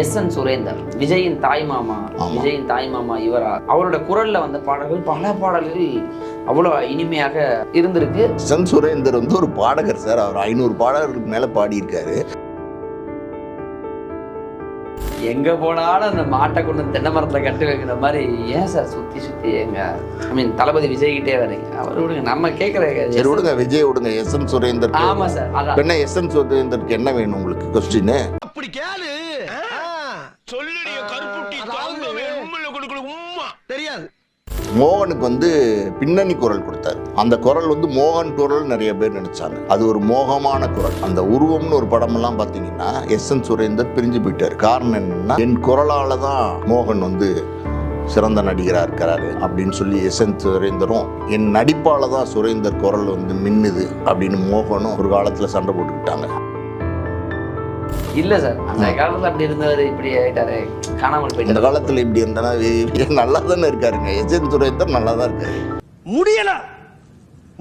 S N Surender விஜயின் தாய் மாமா. விஜயின் தாய் மாமா இவரா அவரோட குரல்ல வந்த பாடல்கள் பல பாடல்கள் அவ்வளோ இனிமையாக இருந்திருக்கு. சன் சுரேந்தர் வந்து ஒரு பாடகர் சார். அவர் ஐநூறு பாடகர்களுக்கு மேலே பாடியிருக்காரு. எங்க போனாலும் அந்த மாட்டை கொண்டு தென்னை மரத்துல கட்டி வைக்கிற மாதிரி ஏன் சார் சுத்தி சுத்தி எங்க ஐ மீன் தளபதி விஜய் கிட்டே வரீங்க அவர் விடுங்க நம்ம கேட்குற சரி விடுங்க விஜய் விடுங்க. எஸ் என் சுரேந்தர் ஆமா சார் என்ன எஸ் என் சுரேந்தருக்கு என்ன வேணும் உங்களுக்கு? கொஸ்டின் அப்படி கேளு. சொல்லுடைய கருப்புட்டி தாங்கவே உண்மையில கொடுக்கல உம்மா. தெரியாது. மோகனுக்கு வந்து பின்னணி குரல் கொடுத்தாரு. அந்த குரல் வந்து மோகன் குரல் நிறைய பேர் நினைச்சாங்க. அது ஒரு மோகமான குரல். அந்த உருவம்னு ஒரு படமெல்லாம் பார்த்தீங்கன்னா எஸ் என் சுரேந்தர் பிரிஞ்சு போயிட்டார். காரணம் என்னன்னா என் குரலால தான் மோகன் வந்து சிறந்த நடிகராக இருக்கிறாரு அப்படின்னு சொல்லி எஸ் என் சுரேந்தரும் என் நடிப்பால தான் சுரேந்தர் குரல் வந்து மின்னுது அப்படின்னு மோகனும் ஒரு காலத்தில் சண்டை போட்டுக்கிட்டாங்க. இல்ல சார். அந்த காலத்துல அப்படி இருந்தவர் இப்படி ஆயிட்டாரு. காணாமல் இந்த போயிட்டாரு காலத்தில் இப்படி இருந்தானா நல்லா தானே இருக்காருங்க. எஸ் என் சுரேந்தர் நல்லா தான் இருக்காரு. முடியல.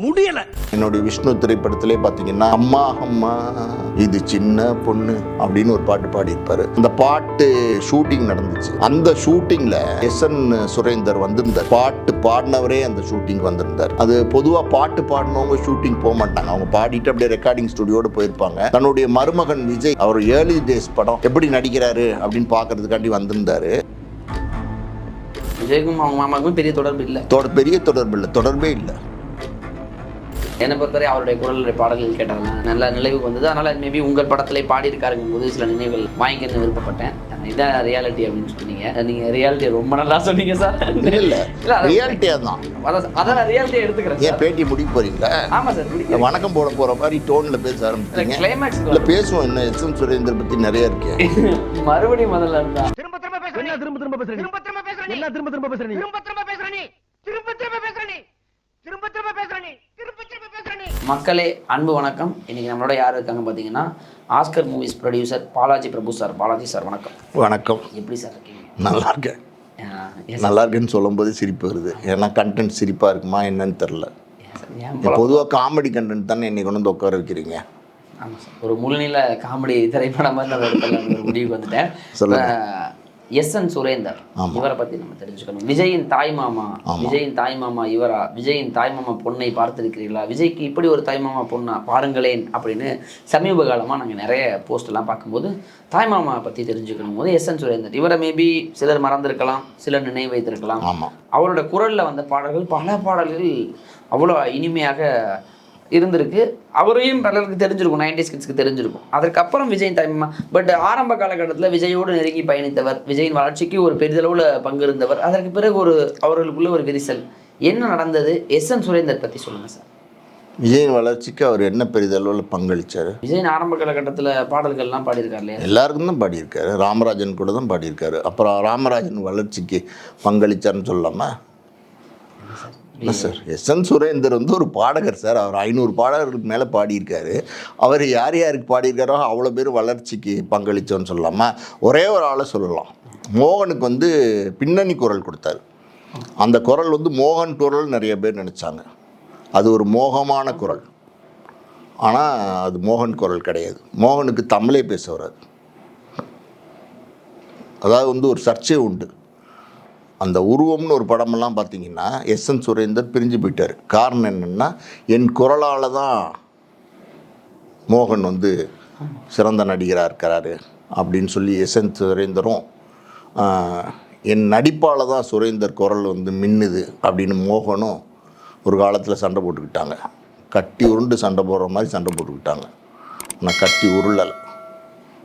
முடியல. என்னுடைய விஷ்ணு திரைப்படத்திலே பார்த்தீங்கன்னா அம்மா அம்மா இது சின்ன பொண்ணு அப்படின்னு ஒரு பாட்டு பாடியிருப்பாரு. அந்த பாட்டு ஷூட்டிங் நடந்துச்சு. அந்த ஷூட்டிங்ல எஸ் என் சுரேந்தர் வந்திருந்தார். பாட்டு பாடினவரே அந்த ஷூட்டிங் வந்திருந்தார். அது பொதுவாக பாட்டு பாடினவங்க ஷூட்டிங் போக மாட்டாங்க. அவங்க பாடிட்டு அப்படியே ரெக்கார்டிங் ஸ்டுடியோட போயிருப்பாங்க. தன்னுடைய மருமகன் விஜய் அவர் ஏர்லி டேஸ் படம் எப்படி நடிக்கிறாரு அப்படின்னு பார்க்கறதுக்காண்டி வந்திருந்தாரு. விஜய்க்கும் அவங்க மாமாவுக்கும் பெரிய தொடர்பு இல்லை. தொட- பெரிய தொடர்பு இல்லை. தொடர்பே இல்லை. என்னை பொறுத்தவரை அவருடைய குரலுடைய பாடல்கள் கேட்டாலும் நல்ல நினைவுக்கு வந்தது. அதனால மேபி உங்கள் படத்திலே பாடியிருக்காருங்கும் போது சில நினைவுகள் வாங்கிக்கணும்னு விருப்பப்பட்டேன். இதான் ரியாலிட்டி அப்படின்னு சொன்னீங்க. நீங்க ரியாலிட்டி ரொம்ப நல்லா சொன்னீங்க சார். இல்லை இல்லை. ரியாலிட்டியாக தான் அதான் அதான் நான் ரியாலிட்டியை எடுத்துக்கிறேன் ஏன் பேட்டி முடிக்க போறீங்களா? ஆமா சார் வணக்கம் போட போற மாதிரி டோன்ல பேச ஆரம்பிச்சீங்க கிளைமேக்ஸ் இல்ல பேசுவோம் இன்னும் எஸ் எம் சுரேந்தர் பத்தி நிறைய இருக்கு. மறுபடியும் முதல்ல இருந்தா. திரும்ப திரும்ப பேசுற என்ன திரும்ப திரும்ப பேசுற திரும்ப திரும்ப பேசுற என்ன திரும்ப திரும்ப பேசுற திரும்ப திரும்ப பேசுற நீ. திரும்ப திரும்ப பேசுற நீ திரும்ப திரும்ப பேசுற நீ திரும்ப திரும்ப பேசுற நீ மக்களே அன்பு வணக்கம். இன்னைக்கு நம்மளோட யார் இருக்காங்க பார்த்தீங்கன்னா Oscar movies producer Balaji Prabhu sir. Balaji sir வணக்கம். வணக்கம். எப்படி சார் இருக்கீங்க? நல்லா இருக்கேன். நல்லா இருக்கேன்னு சொல்லும்போது சிரிப்பு வருது. ஏன்னா கண்டென்ட் சிரிப்பா இருக்குமா என்னன்னு தெரில பொதுவாக காமெடி கண்டென்ட் தானே என்னை கொண்டு வந்து உட்கார வைக்கிறீங்க? ஆமா சார் ஒரு முழுநில காமெடி திரைப்படம் மாதிரி முடிவுக்கு வந்துட்டேன். S N Surendar. இவரை பத்தி நம்ம தெரிஞ்சுக்கணும். விஜயின் தாய் மாமா. விஜயின் தாய் மாமா இவரா? விஜயின் தாய் மாமா பொண்ணை பார்த்திருக்கிறீர்களா? விஜய்க்கு இப்படி ஒரு தாய் மாமா பொண்ணா? பாருங்களேன் அப்படின்னு சமீப காலமா நாங்க நிறைய போஸ்ட் எல்லாம் பார்க்கும்போது தாய் மாமா பத்தி தெரிஞ்சுக்கணும். போது எஸ் என் சுரேந்தர். இவரை மேபி சிலர் மறந்திருக்கலாம் சிலர் நினைவு வைத்திருக்கலாம் அவரோட குரல்ல வந்த பாடல்கள் பல பாடல்கள் அவ்வளோ இனிமையாக இருந்திருக்கு. அவரையும் பலருக்கு தெரிஞ்சிருக்கும் நைன்டி கிட்ஸ்க்கு தெரிஞ்சிருக்கும். அதற்கப்புறம் விஜய் டைம் பட் ஆரம்ப காலகட்டத்தில் விஜயோடு நெருங்கி பயணித்தவர் விஜயின் வளர்ச்சிக்கு ஒரு பெரிதளவில் பங்கு இருந்தவர் அதற்கு பிறகு ஒரு அவர்களுக்குள்ள ஒரு விரிசல். என்ன நடந்தது? எஸ் என் சுரேந்தர் பற்றி சொல்லுங்கள் சார் விஜயின் வளர்ச்சிக்கு அவர் என்ன பெரிதளவில் பங்களிச்சாரு? விஜயின் ஆரம்ப காலகட்டத்தில் பாடல்கள்லாம் பாடியிருக்கார் இல்லையா? எல்லாருக்கும் தான் பாடியிருக்காரு. ராமராஜன் கூட தான் பாடியிருக்காரு. அப்புறம் ராமராஜன் வளர்ச்சிக்கு பங்களிச்சாருன்னு சொல்லலாமா? இல்லை சார் எஸ் என் சுரேந்தர் வந்து ஒரு பாடகர் சார் அவர் ஐநூறு பாடகர்களுக்கு மேலே பாடியிருக்காரு. அவர் யார் யாருக்கு பாடியிருக்காரோ அவ்வளோ பேர் வளர்ச்சிக்கு பங்களித்தோன்னு சொல்லலாமா? ஒரே ஒரு ஆளை சொல்லலாம். மோகனுக்கு வந்து பின்னணி குரல் கொடுத்தாரு. அந்த குரல் வந்து மோகன் குரல் நிறைய பேர் நினச்சாங்க. அது ஒரு மோகமான குரல். ஆனால் அது மோகன் குரல் கிடையாது. மோகனுக்கு தமிழே பேச வராது அதாவது வந்து ஒரு சர்ச்சை உண்டு. அந்த உருவம்னு ஒரு படமெல்லாம் பார்த்தீங்கன்னா எஸ். என். சுரேந்தர் பிரிஞ்சு போயிட்டார். காரணம் என்னென்னா என் குரலால் தான் மோகன் வந்து சிறந்த நடிகராக இருக்கிறாரு அப்படின்னு சொல்லி எஸ். என். சுரேந்தரும் என் நடிப்பால் தான் சுரேந்தர் குரல் வந்து மின்னுது அப்படின்னு மோகனும் ஒரு காலத்தில் சண்டை போட்டுக்கிட்டாங்க. கட்டி உருண்டு சண்டை போடுற மாதிரி சண்டை போட்டுக்கிட்டாங்க. ஆனால் கட்டி உருளலை.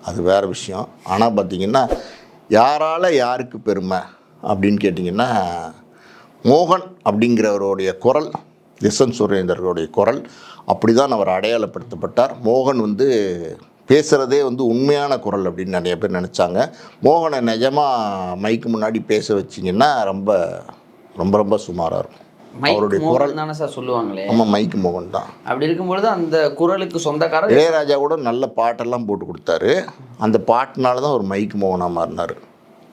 அது வேறு விஷயம். ஆனால் பார்த்திங்கன்னா யாரால் யாருக்கு பெருமை? அப்படின்னு கேட்டிங்கன்னா மோகன் அப்படிங்கிறவருடைய குரல் எஸ்என் சுரேந்தர்களுடைய குரல் அப்படி தான் அவர் அடையாளப்படுத்தப்பட்டார். மோகன் வந்து பேசுகிறதே வந்து உண்மையான குரல் அப்படின்னு நிறைய பேர் நினச்சாங்க. மோகனை நிஜமாக மைக்கு முன்னாடி பேச வச்சிங்கன்னா ரொம்ப ரொம்ப ரொம்ப சுமாராக இருக்கும். மைக் அவருடைய குரல் தானே சார் சொல்லுவாங்களே? நம்ம மைக்கு மோகன் தான். அப்படி இருக்கும்பொழுது அந்த குரலுக்கு சொந்தக்காரர் இளையராஜா கூட நல்ல பாட்டெல்லாம் போட்டு கொடுத்தாரு. அந்த பாட்டுனால தான் ஒரு மைக் மோகனாக மாறினார்.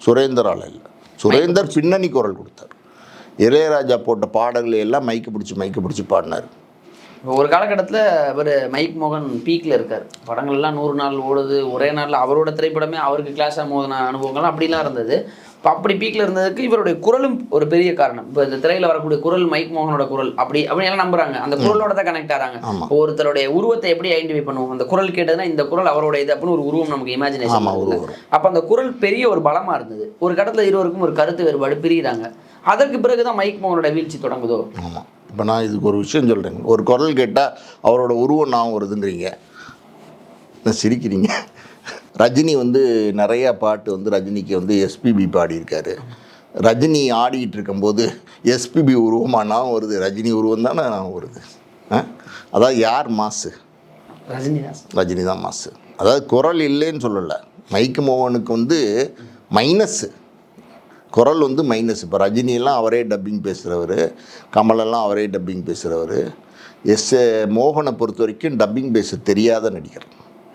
சுரேந்தரால் இல்லை. சுரேந்தர் பின்னணி குரல் கொடுத்தார். இளையராஜா போட்ட பாடல்களை எல்லாம் மைக்கு பிடிச்சி மைக்கு பிடிச்சி பாடினார். ஒரு காலகட்டத்தில் அவர் மைக் மோகன் பீக்கில் இருக்கார். படங்கள்லாம் நூறு நாள் ஓடுது ஒரே நாளில் அவரோட திரைப்படமே அவருக்கு கிளாஸாக மோதின அனுபவங்கள்லாம் அப்படிலாம் இருந்தது. இப்போ அப்படி பீக்கில் இருந்ததுக்கு இவருடைய குரலும் ஒரு பெரிய காரணம். இப்போ இந்த திரையில் வரக்கூடிய குரல் மைக் மோகனோட குரல் அப்படி அப்படி எல்லாம் நம்புறாங்க. அந்த குரலோட தான் கனெக்ட் ஆகிறாங்க ஒருத்தருடைய உருவத்தை எப்படி ஐடென்டிஃபை பண்ணுவோம்? அந்த குரல் கேட்டதுன்னா இந்த குரல் அவரோட இது அப்படின்னு ஒரு உருவம் நமக்கு இமேஜினேஷன். அப்போ அந்த குரல் பெரிய ஒரு பலமா இருந்தது. ஒரு கட்டத்தில் இருவருக்கும் ஒரு கருத்து வேறுபாடு பிரியுறாங்க. அதற்கு பிறகுதான் மைக் மோகனோட வீழ்ச்சி தொடங்குதோ? இப்போ நான் இதுக்கு ஒரு விஷயம் சொல்கிறேன் ஒரு குரல் கேட்டால் அவரோட உருவம் நான் வருதுங்கிறீங்க. என்ன சிரிக்கிறீங்க? ரஜினி வந்து நிறையா பாட்டு வந்து ரஜினிக்கு வந்து எஸ்பிபி பாடியிருக்காரு. ரஜினி ஆடிக்கிட்டு இருக்கும்போது எஸ்பிபி உருவமாக நான் வருது. ரஜினி உருவம் தானே நான் வருது. ஆ? அதாவது யார் மாசு? ரஜினிதாஸ் ரஜினி தான் மாசு. அதாவது குரல் இல்லைன்னு சொல்லலை. மைக்கு மோகனுக்கு வந்து மைனஸ்ஸு குரல் வந்து மைனஸ் இப்போ ரஜினியெல்லாம் அவரே டப்பிங் பேசுகிறவர் கமலெல்லாம் அவரே டப்பிங் பேசுகிறவர் எஸ். மோகனை பொறுத்த வரைக்கும் டப்பிங் பேச தெரியாத நடிகர்.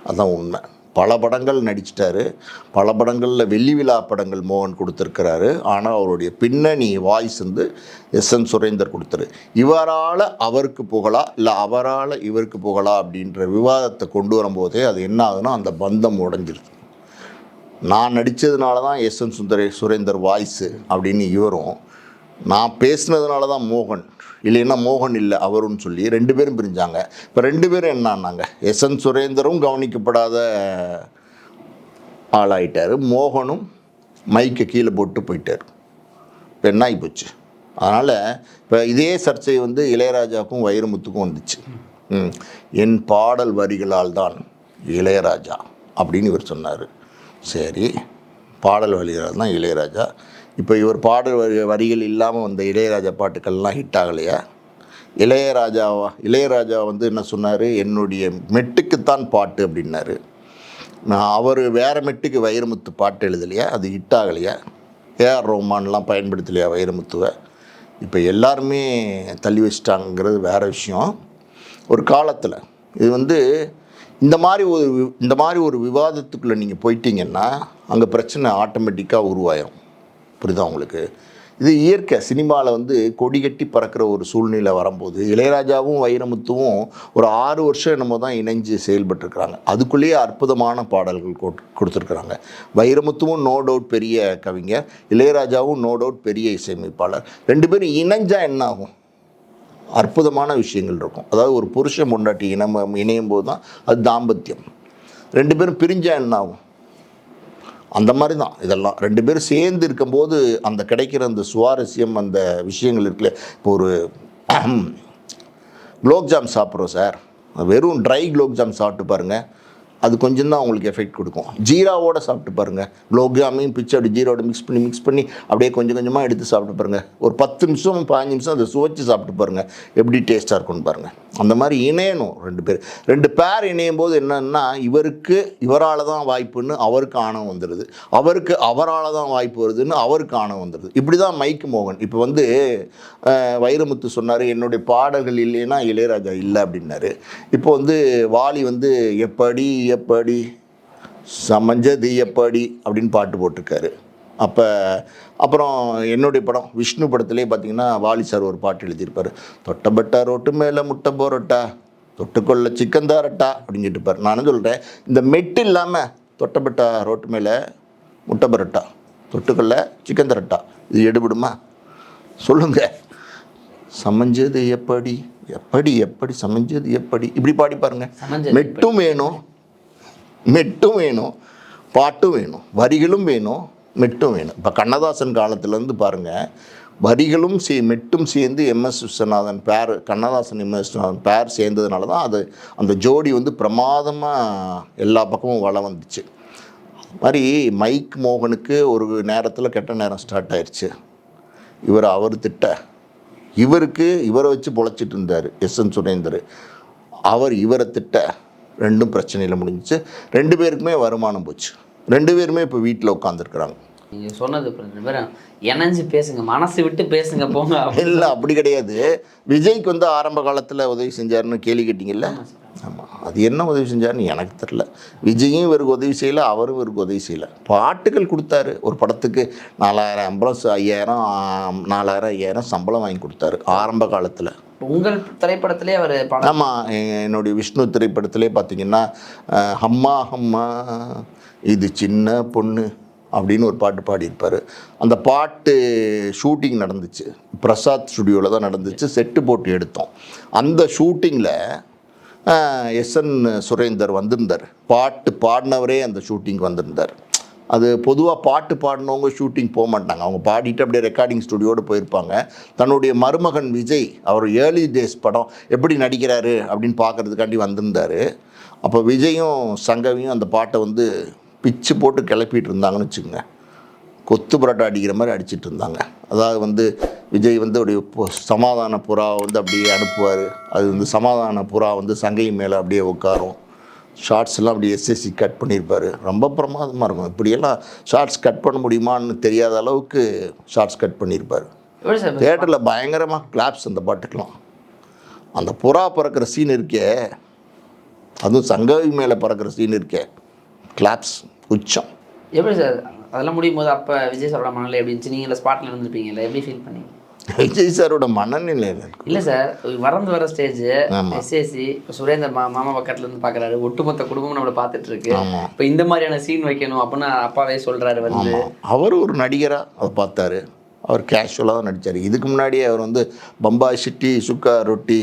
அதான் உண்மை. பல படங்கள் நடிச்சிட்டாரு. பல படங்களில் வெள்ளி விழா படங்கள் மோகன் கொடுத்துருக்கிறாரு. ஆனால் அவருடைய பின்னணி வாய்ஸ் வந்து எஸ் என் சுரேந்தர் கொடுத்தாரு. இவரால் அவருக்கு புகழா? இல்லை அவரால் இவருக்கு புகழா? அப்படின்ற விவாதத்தை கொண்டு வரும்போதே அது என்ன ஆகுதுன்னா அந்த பந்தம் உடைஞ்சிருது. நான் நடித்ததுனால தான் எஸ் என் சுந்தரே சுரேந்தர் வாய்ஸு அப்படின்னு இவரும். நான் பேசுனதுனால தான் மோகன். இல்லைன்னா மோகன் இல்லை அவருன்னு சொல்லி ரெண்டு பேரும் பிரிஞ்சாங்க. இப்போ ரெண்டு பேரும் என்னன்னாங்க? எஸ் என் சுரேந்தரும் கவனிக்கப்படாத ஆளாயிட்டார். மோகனும் மைக்கை கீழே போட்டு போயிட்டார். இப்போ என்ன போச்சு? அதனால் இப்போ இதே சர்ச்சை வந்து இளையராஜாவுக்கும் வைரமுத்துக்கும் வந்துச்சு. ம். என் பாடல் வரிகளால் தான் இளையராஜா அப்படின்னு இவர் சொன்னார். சரி பாடல் வரிகளால் தான் இளையராஜா இப்போ இவர் பாடல் வரி வரிகள் இல்லாமல் வந்த இளையராஜா பாட்டுக்கள்லாம் ஹிட் ஆகலையா? இளையராஜாவா இளையராஜா வந்து என்ன சொன்னார்? என்னுடைய மெட்டுக்குத்தான் பாட்டு அப்படின்னாரு. நான் அவர் வேறு மெட்டுக்கு வைரமுத்து பாட்டு எழுதலையா? அது ஹிட் ஆகலையா? ஏஆர் ரோமான்லாம் பயன்படுத்தலையா வைரமுத்துவை? இப்போ எல்லாருமே தள்ளி வச்சிட்டாங்கிறது வேற விஷயம். ஒரு காலத்தில் இது வந்து இந்த மாதிரி ஒரு இந்த மாதிரி ஒரு விவாதத்துக்குள்ளே நீங்கள் போயிட்டீங்கன்னா அங்கே பிரச்சனை ஆட்டோமேட்டிக்காக உருவாயிரும். புரியுதா உங்களுக்கு? இது இயற்கை சினிமாவில் வந்து கொடி கட்டி பறக்கிற ஒரு சூழ்நிலை வரும்போது இளையராஜாவும் வைரமுத்துவும் ஒரு ஆறு வருஷம் என்னமோ தான் இணைஞ்சு செயல்பட்டுருக்கிறாங்க. அதுக்குள்ளேயே அற்புதமான பாடல்கள் கொடுத்துருக்குறாங்க. வைரமுத்துவும் நோ டவுட் பெரிய கவிஞர் இளையராஜாவும் நோ டவுட் பெரிய இசையமைப்பாளர். ரெண்டு பேரும் இணைஞ்சால் என்ன ஆகும் அற்புதமான விஷயங்கள் இருக்கும். அதாவது ஒரு புருஷன் பொண்டாட்டி இனம் இணையும் போது தான் அது தாம்பத்தியம். ரெண்டு பேரும் பிரிஞ்சால் என்ன ஆகும் அந்த மாதிரி தான் இதெல்லாம் ரெண்டு பேரும் சேர்ந்து இருக்கும்போது அந்த கிடைக்கிற அந்த சுவாரஸ்யம் அந்த விஷயங்கள் இருக்குல்ல. இப்போ ஒரு குலோப்ஜாம் சாப்பிட்றோம் சார். வெறும் ட்ரை குலோப்ஜாம் சாப்பிட்டு பாருங்கள் அது கொஞ்சம் தான் உங்களுக்கு எஃபெக்ட் கொடுக்கும். ஜீராவோட சாப்பிட்டு பாருங்கள் குலோப்ஜாமையும் பிச்சு அப்படி ஜீரோட மிக்ஸ் பண்ணி மிக்ஸ் பண்ணி அப்படியே கொஞ்சம் கொஞ்சமாக எடுத்து சாப்பிட்டு பாருங்கள் ஒரு பத்து நிமிஷம் பாஞ்சு நிமிஷம் அதை சுவைச்சு சாப்பிட்டு பாருங்கள் எப்படி டேஸ்ட்டாக இருக்கும்னு பாருங்கள் அந்த மாதிரி இணையணும் ரெண்டு பேர். ரெண்டு பேர் இணையும் போது என்னன்னா இவருக்கு இவரால் தான் வாய்ப்புன்னு அவருக்கு ஆணவம் வந்துடுது அவருக்கு அவரால் தான் வாய்ப்பு வருதுன்னு அவருக்கு ஆணவம் வந்துடுது இப்படி தான் மைக்கு மோகன். இப்போ வந்து வைரமுத்து சொன்னார் என்னுடைய பாடல்கள் இல்லைன்னா இளையராஜா இல்லை அப்படின்னாரு. இப்போ வந்து வாலி வந்து எப்படி எப்படி சமஞ்சது எப்படி அப்படின்னு பாட்டு போட்டிருக்காரு. அப்போ அப்புறம் என்னுடைய படம் விஷ்ணு படத்துலேயே பார்த்தீங்கன்னா வாலி சார் ஒரு பாட்டு எழுதியிருப்பார். தொட்டபட்டா ரோட்டு மேலே முட்டை போரட்டா தொட்டுக்கொள்ள சிக்கன் தாரட்டா அப்படின்னு சொல்லிட்டுப்பார் நான் சொல்கிறேன் இந்த மெட்டு இல்லாமல் தொட்டபட்டா ரோட்டு மேலே முட்டை பரோட்டா தொட்டுக்கொள்ள சிக்கன் தரட்டா இது எடுபடுமா? சொல்லுங்க. சமைஞ்சது எப்படி எப்படி எப்படி சமைஞ்சது எப்படி? இப்படி பாடி பாருங்க. சமைஞ்சது மெட்டும் வேணும் மெட்டும் வேணும் பாட்டும் வேணும் வரிகளும் வேணும் மெட்டும் வேணும். இப்போ கண்ணதாசன் காலத்துலேருந்து பாருங்கள் வரிகளும் சே மெட்டும் சேர்ந்து எம்எஸ் விஸ்வநாதன் பேர் கண்ணதாசன் எம்எஸ் விஸ்வநாதன் பேர் சேர்ந்ததுனால தான் அது அந்த ஜோடி வந்து பிரமாதமாக எல்லா பக்கமும் வளம் வந்துச்சு. மாதிரி மைக் மோகனுக்கு ஒரு நேரத்தில் கெட்ட நேரம் ஸ்டார்ட் ஆயிடுச்சு இவர் அவர் திட்ட. இவருக்கு இவரை வச்சு பொழைச்சிட்டு இருந்தார் எஸ் என் சுரேந்தர். அவர் இவரை திட்ட. ரெண்டும் பிரச்சனையில் முடிஞ்சிச்சு. ரெண்டு பேருக்குமே வருமானம் போச்சு. ரெண்டு பேருமே இப்போ வீட்டில் உட்காந்துருக்குறாங்க நீங்க சொன்னது இணைஞ்சு பேசுங்க மனசு விட்டு பேசுங்க போங்க இல்லை அப்படி கிடையாது. விஜய்க்கு வந்து ஆரம்ப காலத்தில் உதவி செஞ்சாருன்னு கேள்வி கேட்டிங்கல்ல? ஆமாம் அது என்ன உதவி செஞ்சாருன்னு எனக்கு தெரில விஜயும் இவருக்கு உதவி செய்யலை அவரும் இவருக்கு உதவி செய்யலை. பாட்டுகள் கொடுத்தாரு. ஒரு படத்துக்கு நாலாயிரம் சம்பளம் ஐயாயிரம் நாலாயிரம் ஐயாயிரம் சம்பளம் வாங்கி கொடுத்தாரு ஆரம்ப காலத்தில். உங்கள் திரைப்படத்திலே அவர் ஆமாம் என்னுடைய விஷ்ணு திரைப்படத்திலே பார்த்தீங்கன்னா ஹம்மா ஹம்மா இது சின்ன பொண்ணு. அப்படின்னு ஒரு பாட்டு பாடியிருப்பார். அந்த பாட்டு ஷூட்டிங் நடந்துச்சு. பிரசாத் ஸ்டுடியோவில் தான் நடந்துச்சு. செட்டு போட்டு எடுத்தோம். அந்த ஷூட்டிங்கில் எஸ்என் சுரேந்தர் வந்திருந்தார். பாட்டு பாடினவரே அந்த ஷூட்டிங் வந்திருந்தார். அது பொதுவாக பாட்டு பாடினவங்க ஷூட்டிங் போக மாட்டாங்க. அவங்க பாடிட்டு அப்படியே ரெக்கார்டிங் ஸ்டுடியோடு போயிருப்பாங்க. தன்னுடைய மருமகன் விஜய் அவர் ஏர்லி டேஸ் படம் எப்படி நடிக்கிறாரு அப்படின்னு பார்க்கறதுக்காண்டி வந்திருந்தார். அப்போ விஜயும் சங்கவியும் அந்த பாட்டை வந்து பிச்சு போட்டு கிளப்பிட்டு இருந்தாங்கன்னு வச்சுக்கோங்க. கொத்து புரோட்டா அடிக்கிற மாதிரி அடிச்சிட்டு இருந்தாங்க அதாவது வந்து விஜய் வந்து அப்படியே சமாதான புறா வந்து அப்படியே அனுப்புவார். அது வந்து சமாதான புறா வந்து சங்கை மேலே அப்படியே உட்காரும். ஷார்ட்ஸ் எல்லாம் அப்படியே எஸ்எஸ்சி கட் பண்ணியிருப்பார். ரொம்ப பிரமாதமாக இருக்கும். இப்படியெல்லாம் ஷார்ட்ஸ் கட் பண்ண முடியுமான்னு தெரியாத அளவுக்கு ஷார்ட்ஸ் கட் பண்ணியிருப்பார். தேட்டரில் பயங்கரமாக கிளாப்ஸ் அந்த பாட்டுக்கெலாம் அந்த புறா பறக்கிற சீன் இருக்கே. அதுவும் சங்கவி மேலே பறக்கிற சீன் இருக்கே. கிளாப்ஸ் உச்சம். எப்படி சார்? அதெல்லாம் முடியும் போது அப்போ விஜய் சாரோட மனநிலை எப்படி இருந்துச்சு? நீங்கள் ஸ்பாட்டில் இருந்திருப்பீங்கல்ல எப்படி ஃபீல் பண்ணீங்க? விஜய் சாரோட மனநிலை இல்லை சார் வறந்து வர ஸ்டேஜ் ஆமா. எஸ்ஏசி சுரேந்தர் மா மாமா பக்கத்துல இருந்து பார்க்குறாரு ஒட்டுமொத்த குடும்பம் நம்மளை பார்த்துட்டு இருக்கு. இப்போ இந்த மாதிரியான சீன் வைக்கணும் அப்படின்னு அப்பாவே சொல்றாரு வந்து. அவர் ஒரு நடிகராக அதை பார்த்தாரு. அவர் கேஷுவலாக தான் நடித்தார் இதுக்கு முன்னாடியே அவர் வந்து பம்பாய் சிட்டி சுக்கா ரொட்டி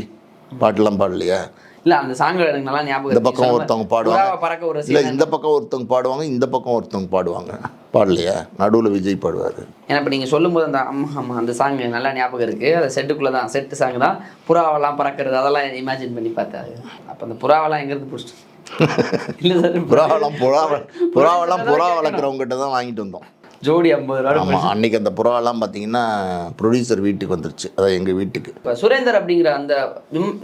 பாட்டெல்லாம் பாடலையா? இல்ல அந்த சாங்ல எனக்கு நல்லா ஞாபகம் இந்த. பக்கம் ஒருத்தவங்க பாடுவாங்க. பறக்க ஒரு இல்லை. இந்த பக்கம் ஒருத்தவங்க பாடுவாங்க இந்த பக்கம் ஒருத்தவங்க பாடுவாங்க. பாடலையா? நடுவில் விஜய் பாடுவார். ஏன்னா இப்போ நீங்கள் சொல்லும்போது அந்த அம்மா அம்மா அந்த சாங் நல்லா ஞாபகம் இருக்கு. அது செட்டுக்குள்ளே தான் செட்டு சாங் தான். புறாவெல்லாம் பறக்கிறது அதெல்லாம் இமேஜின் பண்ணி பார்த்தாரு. அப்போ அந்த புறாவெல்லாம் எங்கேருந்து பிடிச்சிட்டு? இல்லை சார் புறாவெல்லாம் புறா புறாவெல்லாம் புறா வளர்க்குறவங்ககிட்ட தான் வாங்கிட்டு வந்தோம். ஜோடி ஐம்பது ரூபா ஆமாம் அன்னைக்கு அந்த புறாவெல்லாம் பார்த்தீங்கன்னா ப்ரொடியூசர் வீட்டுக்கு வந்துருச்சு. அதான் எங்கள் வீட்டுக்கு. இப்போ சுரேந்தர் அப்படிங்கிற அந்த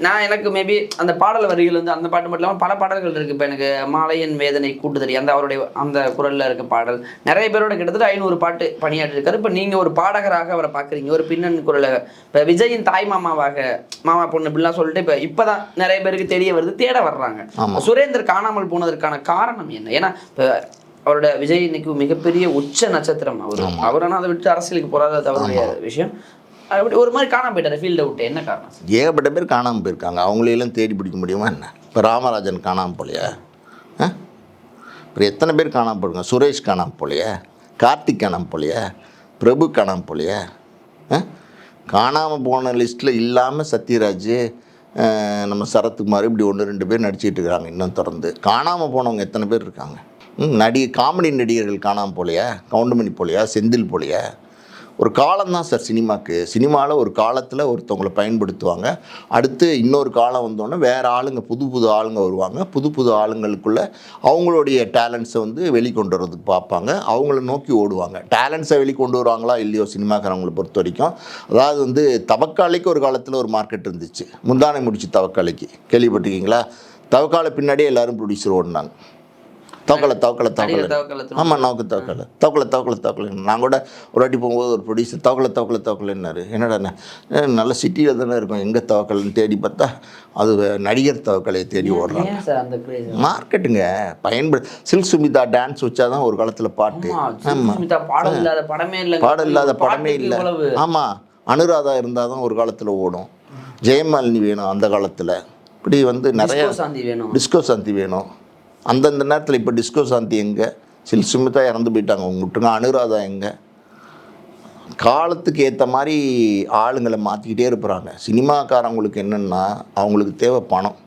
நான் எனக்கு மேபி அந்த பாடல் வரிகள் வந்து அந்த பாட்டு மட்டும் இல்லாமல் பல பாடல்கள் இருக்கு. இப்போ எனக்கு மாலையின் வேதனை கூட்டுதறி அந்த அவருடைய அந்த குரல்ல இருக்க பாடல். நிறைய பேரோட கிட்டத்தட்ட ஐநூறு பாட்டு பணியாற்றி இருக்காரு. இப்போ நீங்க ஒரு பாடகராக அவரை பார்க்குறீங்க ஒரு பின்னணி குரலை. இப்போ விஜயின் தாய் மாமாவாக மாமா பொண்ணு இப்படிலாம் சொல்லிட்டு இப்போ இப்போதான் நிறைய பேருக்கு தெரிய வருது தேட வர்றாங்க. சுரேந்தர் காணாமல் போனதற்கான காரணம் என்ன? ஏன்னா இப்போ அவரோட விஜய் இன்னைக்கு மிகப்பெரிய உச்ச நட்சத்திரம் அவர். அவர் ஆனால் அதை விட்டு அரசியலுக்கு போறாரு அது அவருடைய விஷயம். அப்படி ஒரு மாதிரி காணாம போயிட்டாரு ஃபீல்டை விட்டு. என்ன காரணம்? ஏகப்பட்ட பேர் காணாமல் போயிருக்காங்க. அவங்களையெல்லாம் தேடி பிடிக்க முடியுமா என்ன? இப்போ ராமராஜன் காணாமல் போலையா? ஆ? அப்புறம் எத்தனை பேர் காணாமல் போயிருக்காங்க? சுரேஷ் காணாமல் போலையா? கார்த்திக் காணாமல் போலையா? பிரபு காணாமல் போலையா? ஆ? காணாமல் போன லிஸ்ட்டில் இல்லாமல் சத்யராஜ் நம்ம சரத்குமார் இப்படி ஒன்று ரெண்டு பேர் நடிச்சிட்டு இருக்காங்க இன்னும் தொடர்ந்து. காணாமல் போனவங்க எத்தனை பேர் இருக்காங்க? நடி காமெடி நடிகர்கள் காணாமல் போலையா? கவுண்டமணி போலையா? செந்தில் போலையா? ஒரு காலம்தான் சார் சினிமாக்கு. சினிமாவில் ஒரு காலத்தில் ஒருத்தவங்களை பயன்படுத்துவாங்க. அடுத்து இன்னொரு காலம் வந்தோடனே வேறு ஆளுங்க புது புது ஆளுங்க வருவாங்க. புது புது ஆளுங்களுக்குள்ள அவங்களுடைய டேலண்ட்ஸை வந்து வெளிக்கொண்டு வர்றதுக்கு பார்ப்பாங்க. அவங்கள நோக்கி ஓடுவாங்க. டேலண்ட்ஸை வெளிக்கொண்டு வருவாங்களா இல்லையோ சினிமாக்காரங்களை பொறுத்த வரைக்கும். அதாவது வந்து தவக்காலைக்கு ஒரு காலத்தில் ஒரு மார்க்கெட் இருந்துச்சு. முந்தானை முடிச்சு தவக்காலைக்கு கேள்விப்பட்டிருக்கீங்களா? தவக்காலை பின்னாடியே எல்லாரும் ப்ரொடியூசர் ஓடினாங்க. நடிகர் தவக்கலை தவக்கலை ஆமாம் நோக்கு தவக்கலை தவக்கலை தவக்கலை தவக்கலை நான் கூட ஒரு வாட்டி போகும்போது ஒரு ப்ரொடியூசர் தவக்கலை தவக்கலை தவக்கலைன்னாரு என்னடா நல்ல சிட்டியில் தானே இருக்கும். எங்கே தவக்கலைன்னு தேடி பார்த்தா அது நடிகர் தவக்கலையை தேடி ஓடுறாங்க மார்க்கெட்டுங்க பயன்படு சில்க் சுமிதா டான்ஸ் வச்சாதான் ஒரு காலத்தில் பாட்டு. ஆமா சுமிதா பாடல் இல்லாத படமே இல்லை பாடம் இல்லாத படமே இல்லை. ஆமாம் அனுராதா இருந்தால் தான் ஒரு காலத்தில் ஓடும். ஜெயமாலினி வேணும் அந்த காலத்தில். இப்படி வந்து நிறைய டிஸ்கோ சாந்தி வேணும். டிஸ்கோ சாந்தி வேணும். அந்தந்த நேரத்தில் இப்போ டிஸ்கோ சாந்தி எங்கே? சில் சுமிதா இறந்து போயிட்டாங்க. அவங்க விட்டுங்க அனுராதா எங்கே? காலத்துக்கு ஏற்ற மாதிரி ஆளுங்களை மாற்றிக்கிட்டே இருப்பாங்க. சினிமாக்காரங்களுக்கு என்னென்னா அவங்களுக்கு தேவை பணம்.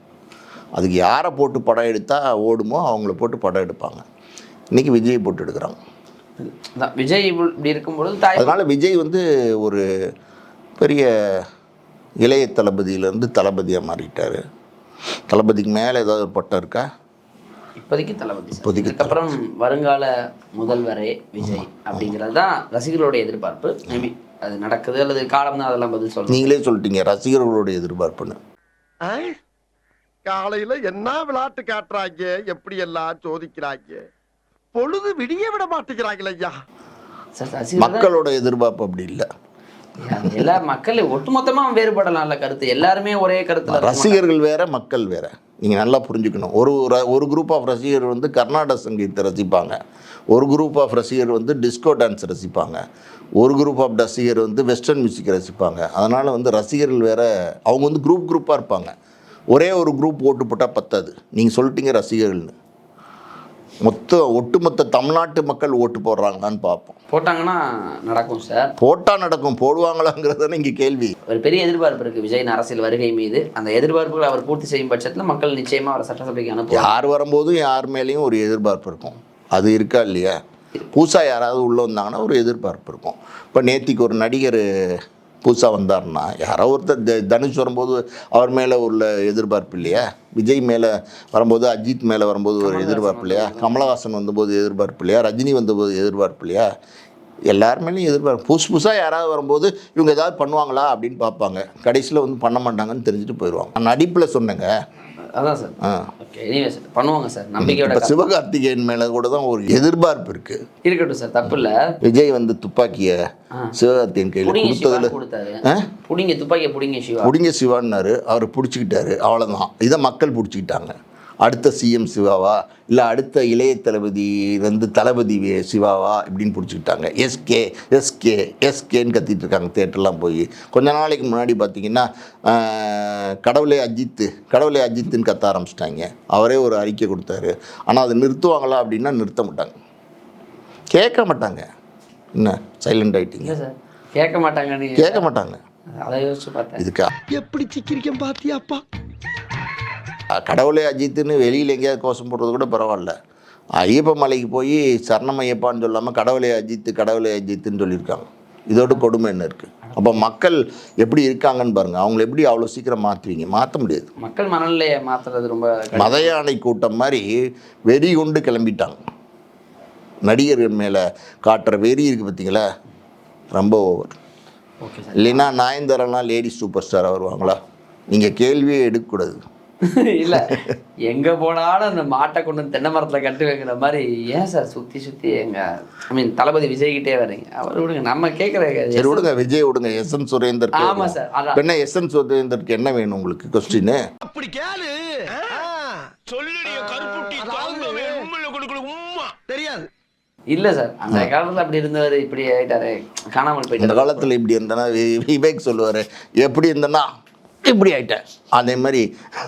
அதுக்கு யாரை போட்டு படம் எடுத்தால் ஓடுமோ அவங்கள போட்டு படம் எடுப்பாங்க. இன்றைக்கி விஜய் போட்டு எடுக்கிறாங்க. விஜய் இப்படி இருக்கும்பொழுது அதனால் விஜய் வந்து ஒரு பெரிய இளைய தளபதியிலேருந்து தளபதியாக மாறிட்டார். தளபதிக்கு மேலே ஏதாவது ஒரு பட்டம் இருக்கா? இப்போதைக்கு தளபதி சார். இப்போதைக்கு இதுக்கப்புறம் வருங்கால முதல்வரே விஜய் அப்படிங்கிறது தான் ரசிகர்களுடைய எதிர்பார்ப்பு. மேபி அது நடக்குது அல்லது காலம் தான் அதெல்லாம் பதில் சொல்லணும் நீங்களே சொல்லிட்டீங்க ரசிகர்களுடைய எதிர்பார்ப்புன்னு. காலையில என்ன விளையாட்டு காட்டுறாங்க? எப்படி எல்லாம் சோதிக்கிறாங்க? பொழுது விடிய விட மாட்டேங்கிறாங்களே ஐயா. மக்களோட எதிர்பார்ப்பு அப்படி இல்லை. எல்லா மக்கள் ஒட்டுமொத்தமா வேறுபடலாம்ல கருத்து. எல்லாருமே ஒரே கருத்து ரசிகர்கள் வேற மக்கள் வேற. நீங்கள் நல்லா புரிஞ்சுக்கணும். ஒரு ர- ஒரு குரூப் ஆஃப் ரசிகர் வந்து கர்நாடக சங்கீதத்தை ரசிப்பாங்க. ஒரு குரூப் ஆஃப் ரசிகர் வந்து டிஸ்கோ டான்ஸ் ரசிப்பாங்க. ஒரு குரூப் ஆஃப் ரசிகர் வந்து வெஸ்டர்ன் மியூசிக் ரசிப்பாங்க. அதனால் வந்து ரசிகர்கள் வேற அவங்க வந்து குரூப் குரூப்பாக இருப்பாங்க. ஒரே ஒரு குரூப் ஓட்டு போட்டால் பத்தாது. நீங்கள் சொல்லிட்டீங்க ரசிகர்கள்னு. மொத்த ஒட்டுமொத்த தமிழ்நாட்டு மக்கள் ஓட்டு போடுறாங்களான்னு பார்ப்போம். போட்டாங்கன்னா நடக்கும் சார். போட்டால் நடக்கும் போடுவாங்களாங்கிறது தானே இங்கே கேள்வி. ஒரு பெரிய எதிர்பார்ப்பு இருக்கு விஜயின் அரசியல் வருகை மீது. அந்த எதிர்பார்ப்புகளை அவர் பூர்த்தி செய்யும் பட்சத்தில் மக்கள் நிச்சயமா அவரை சட்டசபைக்கு அனுப்புவார். யார் வரும்போதும் யார் மேலேயும் ஒரு எதிர்பார்ப்பு இருக்கும். அது இருக்கா இல்லையா? புதுசாக யாராவது உள்ளே வந்தாங்கன்னா ஒரு எதிர்பார்ப்பு இருக்கும். இப்போ நேத்திக்கு ஒரு நடிகர் புதுசாக வந்தாருன்னா யாரோ ஒருத்தர் தனுஷ் வரும்போது அவர் மேலே உள்ள எதிர்பார்ப்பு இல்லையா? விஜய் மேலே வரும்போது அஜித் மேலே வரும்போது ஒரு எதிர்பார்ப்பு இல்லையா? கமலஹாசன் வந்தபோது எதிர்பார்ப்பு இல்லையா? ரஜினி வந்தபோது எதிர்பார்ப்பு இல்லையா? எல்லார் மேலேயும் எதிர்பார்ப்பு. புதுசு புதுசாக யாராவது வரும்போது இவங்க ஏதாவது பண்ணுவாங்களா அப்படின்னு பார்ப்பாங்க. கடைசியில் வந்து பண்ண மாட்டாங்கன்னு தெரிஞ்சுட்டு போயிடுவாங்க நான் நடிப்பில் சொன்னேங்க. அதான் சார். ஆ. ஓகே சார் பண்ணுவாங்க சார். நம்பிக்கையோட சிவகார்த்திகேயன் மேலே கூட தான் ஒரு எதிர்பார்ப்பு இருக்கு. இருக்கட்டும் சார் தப்பு இல்ல. விஜய் வந்து துப்பாக்கியை சிவகார்த்திகேயன் கையில் கொடுத்ததுல? புடிங்க துப்பாக்கியை புடிங்க சிவா. பிடிங்க சிவான்னாரு அவர் பிடிச்சிக்கிட்டாரு அவ்வளோதான் இதை மக்கள் பிடிச்சிக்கிட்டாங்க. அடுத்த சிஎம் சிவாவா? இல்லை அடுத்த இளைய தளபதி வந்து தளபதி வே- சிவாவா? இப்படின்னு பிடிச்சிக்கிட்டாங்க. எஸ்கே எஸ்கே எஸ்கேன்னு கத்திட்டு இருக்காங்க தேட்டர்லாம் போய். கொஞ்ச நாளைக்கு முன்னாடி பார்த்தீங்கன்னா கடவுளே அஜித்து கடவுளே அஜித்துன்னு கத்த ஆரம்பிச்சிட்டாங்க. அவரே ஒரு அறிக்கை கொடுத்தாரு. ஆனால் அதை நிறுத்துவாங்களா அப்படின்னா நிறுத்த மாட்டாங்க. கேட்க மாட்டாங்க. என்ன? Silent sir. கேட்க மாட்டாங்க கேட்க மாட்டாங்க. அதை யோசிச்சு பார்த்தேன். இதுக்கு? எப்படி சிக்கிரிக்கம் பாத்தியாப்பா அஹ் கடவுளே அஜித்துன்னு வெளியில் எங்கேயாவது கோஷம் போடுறது கூட பரவாயில்ல. ஐயப்ப மலைக்கு போய் சரணம் ஐயப்பான்னு சொல்லாமல் கடவுளே அஜித்து கடவுளே அஜித்துன்னு சொல்லியிருக்காங்க. இதோட கொடுமை என்ன இருக்குது அப்போ மக்கள் எப்படி இருக்காங்கன்னு பாருங்கள் அவங்கள எப்படி அவ்வளோ சீக்கிரம் மாற்றுவீங்க மாற்ற முடியாது. மக்கள் மனநிலையை மாத்துறது ரொம்ப. மத யானை கூட்டம் மாதிரி வெறி கொண்டு கிளம்பிட்டாங்க. நடிகர்கள் மேலே காட்டுற வெறி இருக்குது பார்த்தீங்களா ரொம்ப ஓவர். இல்லைன்னா நாயந்தரெல்லாம் லேடி சூப்பர் ஸ்டாராக வருவாங்களா? நீங்கள் கேள்வியே எடுக்கக்கூடாது. இல்ல. எங்க போனாலும் அந்த மாட்டை கொண்டு வந்து தென்னை மரத்துல கட்டு வைக்கிற மாதிரி ஏன் சார் சுத்தி சுத்தி எங்க ஐ மீன் தளபதி விஜய் கிட்டே வர்றீங்க? அவர் விடுங்க நம்ம கேட்கற சரி விடுங்க விஜய் விடுங்க. எஸ் என் சுரேந்தர் ஆமா சார், அதான். என்ன எஸ் என் சுரேந்தருக்கு என்ன வேணும் உங்களுக்கு? கொஸ்டின் அப்படி கேளு. சொல்லுடைய கருப்புட்டி உம்மா. தெரியாது. இல்ல சார் அந்த காலத்துல அப்படி இருந்தவர் இப்படி ஆயிட்டாரு காணாமல் இந்த போயிட்டாரு. காலத்தில் இப்படி இருந்தனா விவேக் சொல்லுவார் எப்படி இருந்தனா? இப்படி ஆயிட்டேன் அதே மாதிரி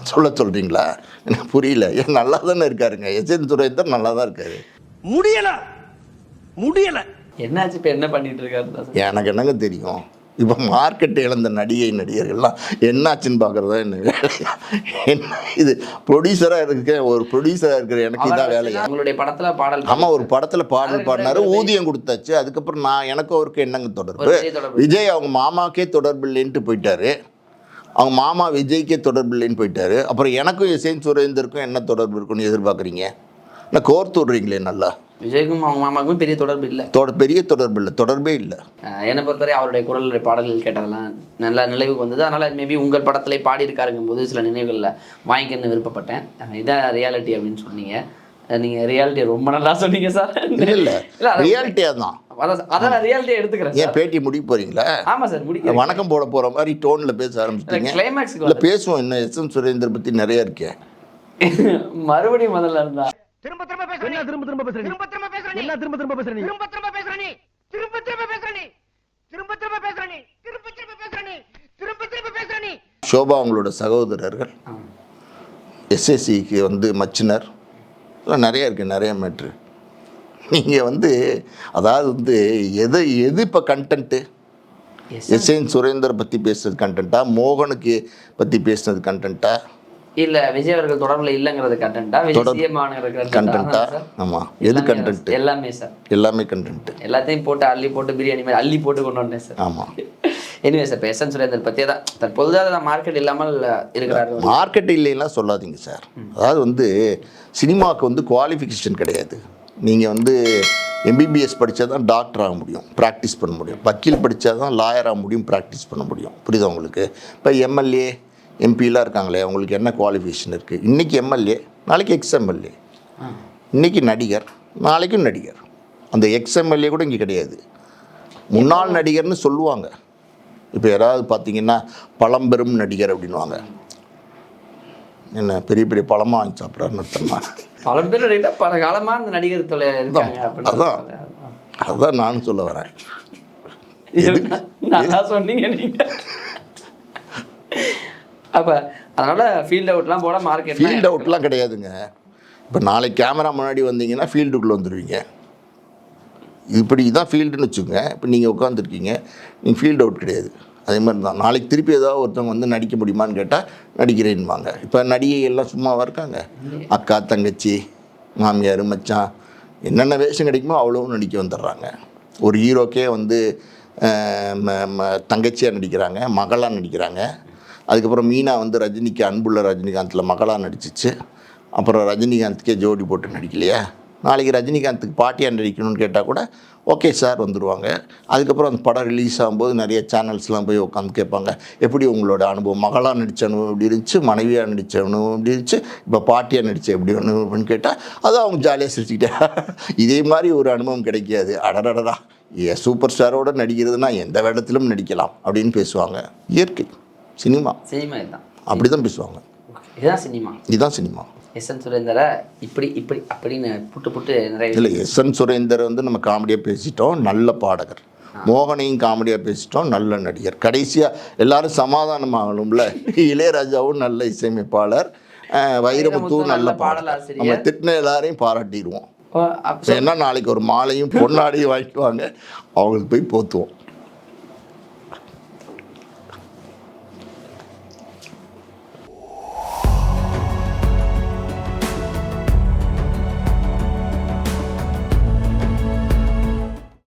சொல்ல சொல்கிறீங்களா எனக்கு புரியல. ஏன் நல்லா தானே இருக்காருங்க. எஸ் என் சுரேந்தர் நல்லா தான் இருக்காரு. முடியல. முடியல. என்னாச்சு இப்ப என்ன பண்ணிட்டு இருக்காரு எனக்கு என்னங்க தெரியும்? இப்போ மார்க்கெட் இழந்த நடிகை நடிகர்கள்லாம் என்னாச்சுன்னு பார்க்குறது என்ன? இது? ப்ரொடியூசராக இருக்க ஒரு ப்ரொடியூசராக இருக்கிற எனக்கு இதான் வேலையா? உங்களுடைய படத்துல பாடல் ஆமாம் ஒரு படத்தில் பாடல் பாடினாரு. ஊதியம் கொடுத்தாச்சு. அதுக்கப்புறம் நான் எனக்கு அவருக்கு என்னங்க தொடர்பு. விஜய் அவங்க மாமாக்கே தொடர்பு இல்லைன்ட்டு போயிட்டாரு. அவங்க மாமா விஜய்க்கே தொடர்பு இல்லைன்னு போயிட்டாரு. அப்புறம் எனக்கும் எஸ்என் சுரேந்தருக்கும் என்ன தொடர்பு இருக்குன்னு எதிர்பார்க்குறீங்க? நான் கோர்த்து விட்றீங்களே நல்லா? விஜய்க்கும் அவங்க மாமாவுக்கும் பெரிய தொடர்பு இல்ல. தொட பெரிய தொடர்பு இல்லை தொடர்பே இல்லை. என்னை பொறுத்தவரை அவருடைய குரலுடைய பாடல்கள் கேட்டதெல்லாம் நல்ல நினைவுக்கு வந்தது. அதனால மேபி உங்கள் படத்திலே பாடியிருக்காருங்கும் போது சில நினைவுகளில் வாங்கிக்கணும்னு விருப்பப்பட்டேன். இதான் ரியாலிட்டி அப்படின்னு சொன்னீங்க. அஹ் நீங்க ரியாலிட்டி ரொம்ப நல்லா சொன்னீங்க சார். இல்லை இல்லை. ரியாலிட்டியாக தான் அதான் ரியாலிட்டியை எடுத்துக்கிறேன் ஏன் சார். பேட்டி முடிக்க போகிறீங்களா ஆமா சார் முடிக்க வணக்கம் போட போகிற மாதிரி டோனில் பேச ஆரம்பிச்சிட்டீங்க. இல்லை பேசுவோம் என்ன? எஸ் என் சுரேந்தர் பற்றி நிறைய இருக்கேன் மறுபடியும் முதல்ல இருந்தா. திரும்ப திரும்ப பேசுற என்ன திரும்ப திரும்ப பேசுற திரும்ப திரும்ப பேசுற என்ன திரும்ப திரும்ப பேசுற திரும்ப திரும்ப பேசுற நீ. திரும்ப திரும்ப பேசுற நீ. திரும்ப திரும்ப பேசுற நீ. திரும்ப திரும்ப பேசுற நீ. திரும்ப திரும்ப பேசுற நீ. ஷோபா அவங்களோட சகோதரர்கள் எஸ்எஸ்சிக்கு வந்து மச்சினர். நிறைய இருக்குது நிறைய மேட்ரு நீங்கள் வந்து அதாவது வந்து எது எது இப்போ கண்டென்ட்டு எஸ்என் சுரேந்தர் பற்றி பேசுறது கண்டென்ட்டா மோகனுக்கு பற்றி பேசுனது கண்டென்ட்டா இல்ல விஜய் அவர்கள் தொடர்புல இல்லங்கிறது கண்டென்ட்டா விஜய் கண்டென்ட்டா ஆமாம் எது கண்டென்ட்டு எல்லாமே சார் எல்லாமே கண்டென்ட்டு எல்லாத்தையும் போட்டு அள்ளி போட்டு பிரியாணி மாதிரி அள்ளி போட்டு கொண்டு வந்தேன் சார் ஆமாம் எனிவே சார் இப்போ எஸ்என் சுரேந்தர் பற்றியே தான் தற்போது மார்க்கெட் இல்லாமல் இருக்கிறாரு மார்க்கெட் இல்லைன்னா சொல்லாதீங்க சார் அதாவது வந்து சினிமாவுக்கு வந்து குவாலிஃபிகேஷன் கிடையாது. நீங்கள் வந்து எம்பிபிஎஸ் படித்தா தான் டாக்டர் ஆக முடியும் ப்ராக்டிஸ் பண்ண முடியும். வக்கீல் படித்தா தான் லாயர் ஆக முடியும் ப்ராக்டிஸ் பண்ண முடியும். புரியுதா உங்களுக்கு? இப்போ எம்எல்ஏ எம்பிலாம் இருக்காங்களே அவங்களுக்கு என்ன குவாலிஃபிகேஷன் இருக்குது இன்றைக்கி எம்எல்ஏ நாளைக்கு எக்ஸ்எம்எல்ஏ இன்றைக்கி நடிகர் நாளைக்கும் நடிகர். அந்த எக்ஸ்எம்எல்ஏ கூட இங்கே கிடையாது. முன்னாள் நடிகர்னு சொல்லுவாங்க. இப்போ யாராவது பார்த்தீங்கன்னா பழம்பெரும் நடிகர் அப்படின்வாங்க என்ன பெரிய பெரிய பழமாக வாங்கி சாப்பிட்றாருன்னு அர்த்தமா? பல பேர் பல காலமா அந்த நடிகர் தொலை அதான். அதுதான் நானும் சொல்ல வரேன். நல்லா சொன்னீங்க நீங்க. அப்ப அதனால ஃபீல்ட் அவுட்லாம் போட மார்க்கெட் ஃபீல்ட் அவுட்லாம் கிடையாதுங்க. இப்போ நாளைக்கு கேமரா முன்னாடி வந்தீங்கன்னா ஃபீல்டுக்குள்ளே வந்துடுவீங்க இப்படி தான் ஃபீல்டுன்னு வச்சுக்கோங்க. இப்போ நீங்கள் உட்காந்துருக்கீங்க நீங்கள் ஃபீல்ட் அவுட் கிடையாது. அதே மாதிரி தான். நாளைக்கு திருப்பி ஏதாவது ஒருத்தவங்க வந்து நடிக்க முடியுமான்னு கேட்டால் நடிக்கிறேன்வாங்க இப்போ நடிகை எல்லாம் சும்மாவாக இருக்காங்க? அக்கா தங்கச்சி மாமியார் மச்சான் என்னென்ன வேஷம் கிடைக்குமோ அவ்வளோவும் நடிக்க வந்துடுறாங்க. ஒரு ஹீரோக்கே வந்து ம- ம- தங்கச்சியாக நடிக்கிறாங்க மகளாக நடிக்கிறாங்க. அதுக்கப்புறம் மீனா வந்து ரஜினிக்கு அன்புள்ள ரஜினிகாந்தில் மகளாக நடிச்சிச்சு. அப்புறம் ரஜினிகாந்த்க்கே ஜோடி போட்டு நடிக்கலையா? நாளைக்கு ரஜினிகாந்துக்கு பாட்டியாக நடிக்கணும்னு கேட்டால் கூட ஓகே சார் வந்துடுவாங்க அதுக்கப்புறம் அந்த படம் ரிலீஸ் ஆகும்போது நிறைய சேனல்ஸ்லாம் போய் உட்காந்து கேட்பாங்க. எப்படி உங்களோட அனுபவம்? மகளாக நடித்த அனுபவம் எப்படி இருந்துச்சு மனைவியாக நடித்த அனுபவம் எப்படி இருந்துச்சு இப்போ பாட்டியாக நடித்த எப்படி அனுபவம்னு கேட்டால் அதை அவங்க ஜாலியாக சிரிச்சுக்கிட்டே இதே மாதிரி ஒரு அனுபவம் கிடைக்காது. அடடடடா ஏ சூப்பர் ஸ்டாரோட நடிக்கிறதுனா எந்த வேடத்திலும் நடிக்கலாம் அப்படின்னு பேசுவாங்க. இயற்கை சினிமா. சினிமா இதுதான். அப்படி தான் பேசுவாங்க. இதுதான் சினிமா. இதுதான் சினிமா. எஸ் என் சுரேந்தரை இப்படி இப்படி அப்படின்னு புட்டு புட்டு நிறைய இல்லை எஸ் என் சுரேந்தர் வந்து நம்ம காமெடியாக பேசிட்டோம். நல்ல பாடகர். மோகனையும் காமெடியாக பேசிட்டோம். நல்ல நடிகர். கடைசியாக எல்லாரும் சமாதானம் ஆகணும்ல இளையராஜாவும் நல்ல இசையமைப்பாளர். வைரமுத்துவும் நல்ல பாடலாசிரியர். நம்ம திட்டின எல்லாரையும் பாராட்டிடுவோம். ஏன்னா நாளைக்கு ஒரு மாலையும் பொன்னாடையும் வாங்கிக்குவாங்க அவங்களுக்கு போய் போத்துவோம்.